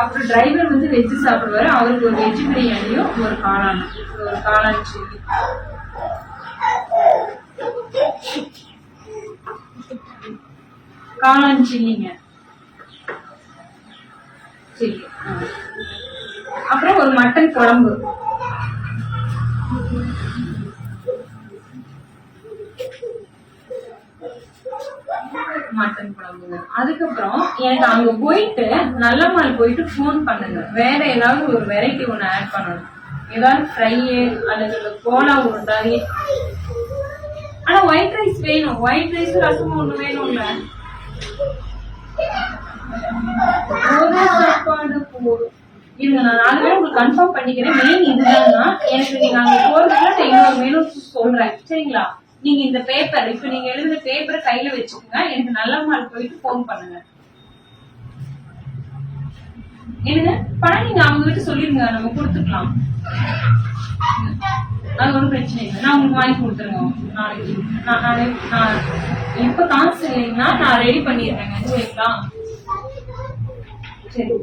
அப்புறம் டிரைவர் வந்து வெஜ் சாப்பிடுவாரு. அவருக்கு ஒரு வெஜ் பிரியாணியும் ஒரு காளான் ஒரு காளான் சில்லி காளான் சில்லிங்க சரி அப்புறம் ஒரு மட்டன் குழம்பு. மட்டன் குழம்புங்க அதுக்கப்புறம் எனக்கு அங்க போயிட்டு நல்ல மால் போயிட்டு ஃபோன் பண்ணுங்க. வேற ஏதாவது ஒரு வெரைட்டி ஒன்று ஆட் பண்ணணும். ஏதாவது ஃப்ரையு அல்லது கோலா உருண்டாய் ஆனா ஒயிட் ரைஸ் வேணும். ஒயிட் ரைஸ் ரசம் ஒன்று வேணும்ல. ஒரு சாப்பாடு போதும். இருங்க நான் நாலு உங்களுக்கு கன்ஃபார்ம் பண்ணிக்கிறேன். மெயின் இதுதான் எனக்கு நீங்க அங்க போறதுக்குள்ள நான் இன்னொரு மெனு சொல்றேன். சரிங்களா? நீங்க இந்த பேப்பர் இப்ப நீங்க எழுதுற பேப்பரை கையில வச்சுக்கோங்க. எனக்கு நல்ல மார்க் போயிட்டு ஃபோன் பண்ணுங்க. என்னங்க? பணம் நீங்க அவங்க கிட்ட சொல்லிருங்க. நம்ம கொடுத்துக்கலாம். அது ஒன்றும் பிரச்சனை இல்லை. நான் உங்களுக்கு வாங்கி கொடுத்துருங்க. நாளைக்கு. நான் நாளைக்கு நான் இப்ப காசு இல்லைன்னா நான் ரெடி பண்ணிடுறேங்க. சரிங்களா சரி.